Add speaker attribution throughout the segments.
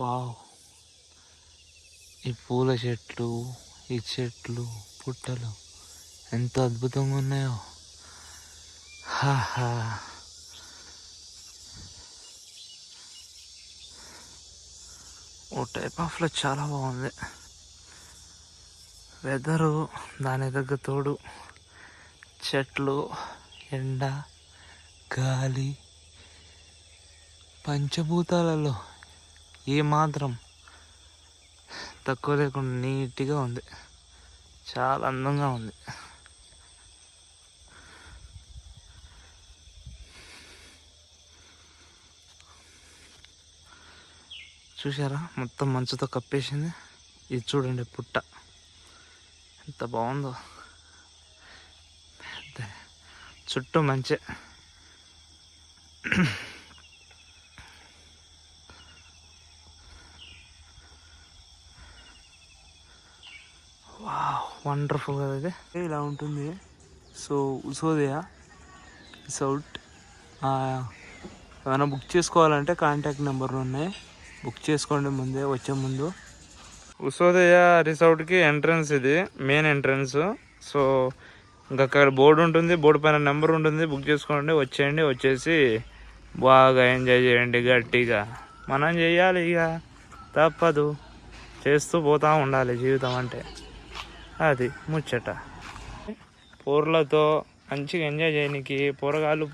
Speaker 1: Wow. ఈ పూల చెట్లు ఈ చెట్లు పుట్టలు ఎంత అద్భుతంగా ఉన్నాయో. హాహా ఓ టైప్ ఆఫ్లో చాలా బాగుంది. వెదరు దాని దగ్గర తోడు. చెట్లు ఎండ గాలి పంచభూతాలలో ఏమాత్రం తక్కువ లేకుండా నీట్గా ఉంది. చాలా అందంగా ఉంది. చూసారా మొత్తం మంచుతో కప్పేసింది. ఇది చూడండి పుట్ట. ఎంత బాగుందో. చుట్టూ మంచి. వండర్ఫుల్ కదా ఇది. ఇలా ఉంటుంది. సో ఉసోదయ సౌట్ ఏమైనా బుక్ చేసుకోవాలంటే కాంటాక్ట్ నెంబర్లు ఉన్నాయి. బుక్ చేసుకోండి ముందే వచ్చే ముందు. ఉసోదయ రిసార్ట్కి ఎంట్రన్స్ ఇది మెయిన్ ఎంట్రన్స్ సో ఇంకా అక్కడ బోర్డు ఉంటుంది బోర్డు పైన నెంబర్ ఉంటుంది బుక్ చేసుకోండి వచ్చేయండి వచ్చేసి బాగా ఎంజాయ్ చేయండి గట్టిగా. మనం చేయాలి ఇక తప్పదు. చేస్తూ పోతూ ఉండాలి జీవితం అంటే. అది ముచ్చట. పూర్లతో మంచిగా ఎంజాయ్ చేయడానికి పోరగాళ్ళు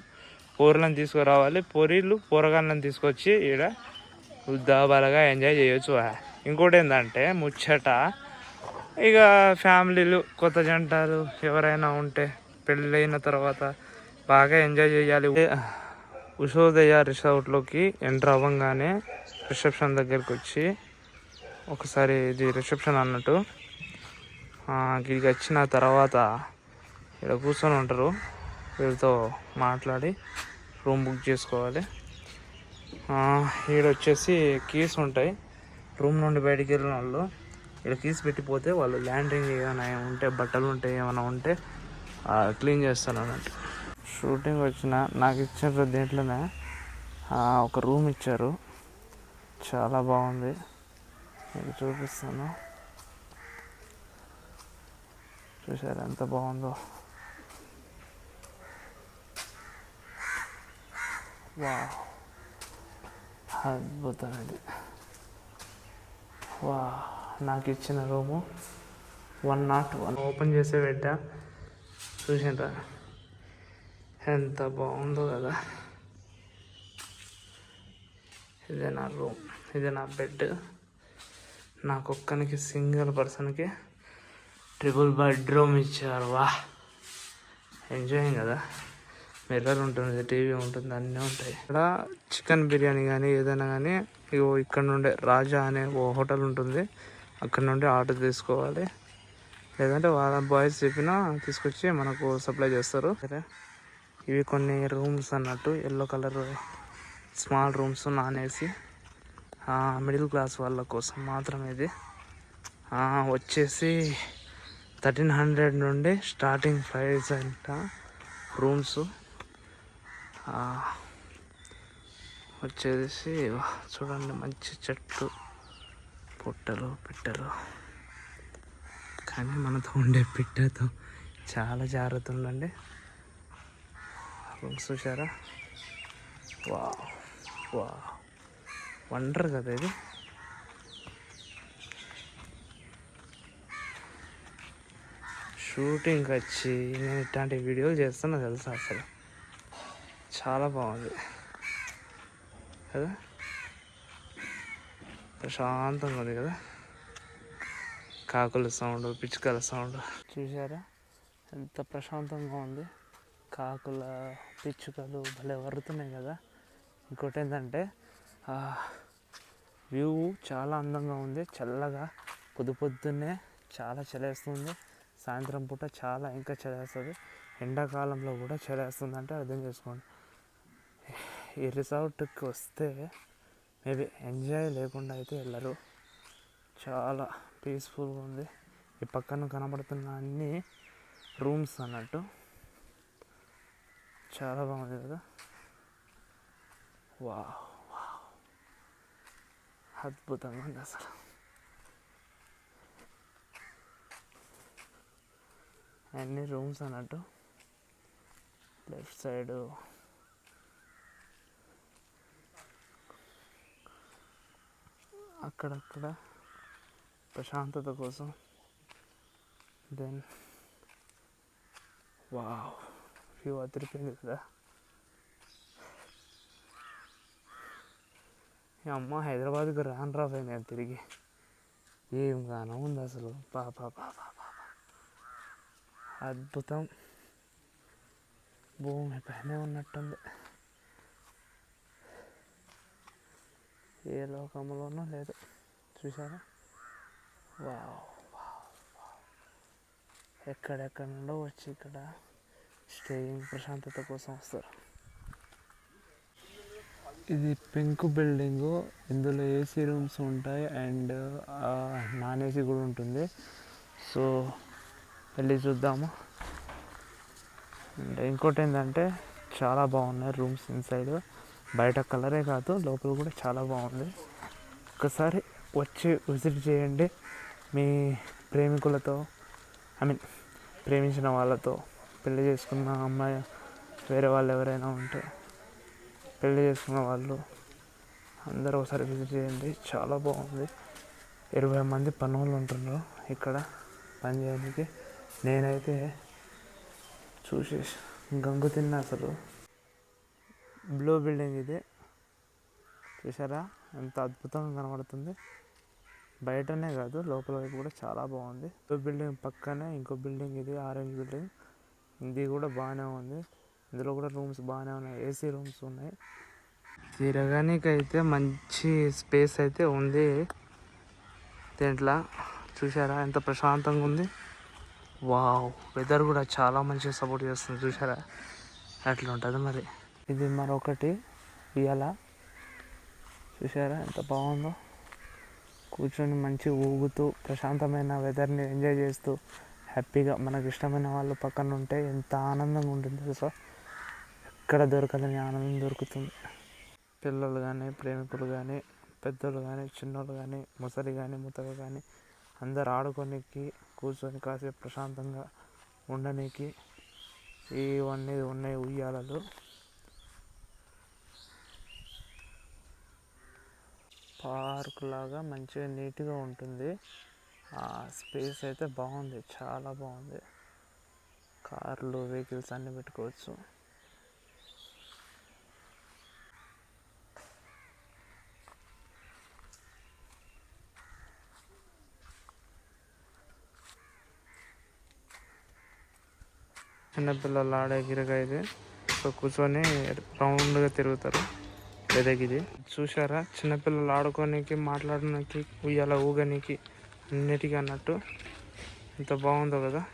Speaker 1: పూర్లను తీసుకురావాలి. పొరీలు పోరగాళ్ళని తీసుకొచ్చి ఈడ ఉద్దాబాలుగా ఎంజాయ్ చేయొచ్చు ఇంకోటి ఏంటంటే ముచ్చట. ఇక ఫ్యామిలీలు కొత్త జంటలు ఎవరైనా ఉంటే పెళ్ళైన తర్వాత బాగా ఎంజాయ్ చేయాలి. ఉషోదయ రిసార్ట్లోకి ఎంటర్ అవ్వగానే రిసెప్షన్ దగ్గరికి వచ్చి ఒకసారి ఇది రిసెప్షన్ అన్నట్టు ఇక్కడికి వచ్చిన తర్వాత ఇక్కడ కూర్చొని ఉంటారు. వీళ్ళతో మాట్లాడి రూమ్ బుక్ చేసుకోవాలి. ఈడ వచ్చేసి కీస్ ఉంటాయి. రూమ్ నుండి బయటికి వెళ్ళిన వాళ్ళు ఇక్కడ కీస్ పెట్టిపోతే వాళ్ళు ల్యాండింగ్ ఏమైనా ఉంటే బట్టలు ఉంటాయి ఏమైనా ఉంటే క్లీన్ చేస్తాను అన్నట్టు. షూటింగ్ వచ్చిన నాకు ఇచ్చిన దీంట్లోనే. ఒక రూమ్ ఇచ్చారు. చాలా బాగుంది. మీకు చూపిస్తాను. చూసారు ఎంత బాగుందో వా అద్భుతం ఇది వా నాకు ఇచ్చిన room one not one open చేసే పెట్టా. చూసిండ్రా. ఎంత బాగుందో కదా. ఇదే నా రూమ్ ఇదే నా బెడ్ నాకు ఒక్కనికి సింగిల్ పర్సన్కి ట్రిపుల్ బెడ్రూమ్ ఇచ్చారు. వా. ఎంజాయింగ్ కదా? మిర్రర్ ఉంటుంది టీవీ ఉంటుంది అన్నీ ఉంటాయి. ఇక్కడ చికెన్ బిర్యానీ కానీ ఏదైనా కానీ ఇగో ఇక్కడ నుండే రాజా అనే ఓ హోటల్ ఉంటుంది. అక్కడ నుండి ఆర్డర్ తీసుకోవాలి. లేదంటే వాళ్ళ బాయ్స్ చెప్పినా తీసుకొచ్చి మనకు సప్లై చేస్తారు. సరే. ఇవి కొన్ని రూమ్స్ అన్నట్టు yellow colour small rooms non AC middle class వాళ్ళ కోసం మాత్రమే ఇది. వచ్చేసి థర్టీన్ హండ్రెడ్ నుండి స్టార్టింగ్ ప్రైస్ అంట. రూమ్స్. వచ్చేసి చూడండి మంచి చెట్లు. పుట్టలు పిట్టలు. కానీ మనతో ఉండే పిట్టతో చాలా జాగ్రత్త ఉండండి. రూమ్స్ చూసారా వా వా వండర్ కదా ఇది. షూటింగ్కి వచ్చి నేను ఇట్లాంటి వీడియోలు చేస్తున్నా తెలుసా అసలు? చాలా బాగుంది. కదా? ప్రశాంతంగా ఉంది కదా? కాకుల సౌండ్ పిచ్చుకల సౌండ్. చూసారా ఎంత ప్రశాంతంగా ఉంది. కాకుల పిచ్చుకలు భలే వరుతున్నాయి కదా? ఇంకోటి ఏంటంటే వ్యూ చాలా అందంగా ఉంది. చల్లగా పొద్దు పొద్దున్నే చాలా చలేస్తుంది సాయంత్రం పూట చాలా ఇంకా చలేస్తుంది ఎండాకాలంలో కూడా చలేస్తుంది అంటే అర్థం చేసుకోండి. ఈ రిసార్ట్కి వస్తే మేబీ ఎంజాయ్ లేకుండా అయితే వెళ్ళరు. చాలా పీస్ఫుల్గా ఉంది. ఈ పక్కన కనబడుతున్న అన్ని రూమ్స్ అన్నట్టు. చాలా బాగుంది కదా. వా అద్భుతంగా ఉంది అసలు. అన్ని రూమ్స్ అన్నట్టు. Left side. అక్కడక్కడ ప్రశాంతత కోసం. దెన్ వావ్ వ్యూ అదిరిపోయింది కదా. ఈ అమ్మ హైదరాబాద్కి రాను రా నేను తిరిగి. ఏం గానం ఉంది అసలు. పాపా పాపా పాపా అద్భుతం. భూమి పైన ఉన్నట్టుంది. ఏ లోకంలోనూ లేదు. చూసారా వా వావ్, వావ్. ఎక్కడెక్కడ నుండో వచ్చి ఇక్కడ స్టేయింగ్ ప్రశాంతత కోసం వస్తారు. ఇది పెంకు బిల్డింగు. ఇందులో ఏసీ రూమ్స్ ఉంటాయి అండ్ నాన్ ఏసీ కూడా ఉంటుంది. సో వెళ్ళి చూద్దాము. అండ్ ఇంకోటి ఏంటంటే చాలా బాగున్నాయి రూమ్స్ ఇన్సైడ్. బయట కలరే కాదు లోపల కూడా చాలా బాగుంది. ఒకసారి వచ్చి విజిట్ చేయండి. మీ ప్రేమికులతో ఐ మీన్ ప్రేమించిన వాళ్ళతో పెళ్ళి చేసుకున్న అమ్మాయి వేరే వాళ్ళు ఎవరైనా ఉంటే పెళ్ళి చేసుకున్న వాళ్ళు అందరూ ఒకసారి విజిట్ చేయండి. చాలా బాగుంది. ఇరవై మంది పనులు ఉంటున్నారు ఇక్కడ పని చేయడానికి. నేనైతే చూసి గంగు తిన్నా అసలు. బ్లూ బిల్డింగ్ ఇది. చూసారా? ఎంత అద్భుతంగా కనబడుతుంది. బయటనే కాదు లోపల వైపు కూడా చాలా బాగుంది. బ్లూ బిల్డింగ్ పక్కనే ఇంకో బిల్డింగ్ ఇది ఆరెంజ్ బిల్డింగ్. ఇది కూడా బాగానే ఉంది. ఇందులో కూడా రూమ్స్ బాగానే ఉన్నాయి. ఏసీ రూమ్స్ ఉన్నాయి. తిరగడానికి అయితే మంచి స్పేస్ అయితే ఉంది. దీంట్లో? చూసారా? ఎంత ప్రశాంతంగా ఉంది. వావ్ వెదర్ కూడా చాలా మంచిగా సపోర్ట్ చేస్తుంది చూసారా అట్లా ఉంటుంది మరి. ఇది మరొకటి ఇవాళ చూసారా ఎంత బాగుందో. కూర్చొని మంచిగా ఊగుతూ ప్రశాంతమైన వెదర్ని ఎంజాయ్ చేస్తూ హ్యాపీగా మనకు ఇష్టమైన వాళ్ళు పక్కన ఉంటే ఎంత ఆనందంగా ఉంటుంది సో ఎక్కడ దొరకదని ఆనందం దొరుకుతుంది. పిల్లలు కానీ ప్రేమికులు కానీ పెద్దలు కానీ చిన్నోళ్ళు కానీ ముసలి కానీ ముతక కానీ అందరు ఆడుకోనికి కూర్చొని కాసేపు ప్రశాంతంగా ఉండడానికి ఇవన్నీ ఉన్నాయి ఉయ్యాలలు. పార్క్ లాగా మంచిగా నీట్గా ఉంటుంది. ఆ స్పేస్ అయితే బాగుంది చాలా బాగుంది. కార్లు వెహికల్స్ అన్నీ పెట్టుకోవచ్చు. చిన్నపిల్లలు ఆడే గిరగా ఇది. సో కూర్చొని రౌండ్గా తిరుగుతారు. ఎదగిది చూసారా చిన్నపిల్లలు ఆడుకోనికి మాట్లాడడానికి ఉయ్యాల ఊగనికి అన్నిటికీ అన్నట్టు. ఎంత బాగుందో కదా?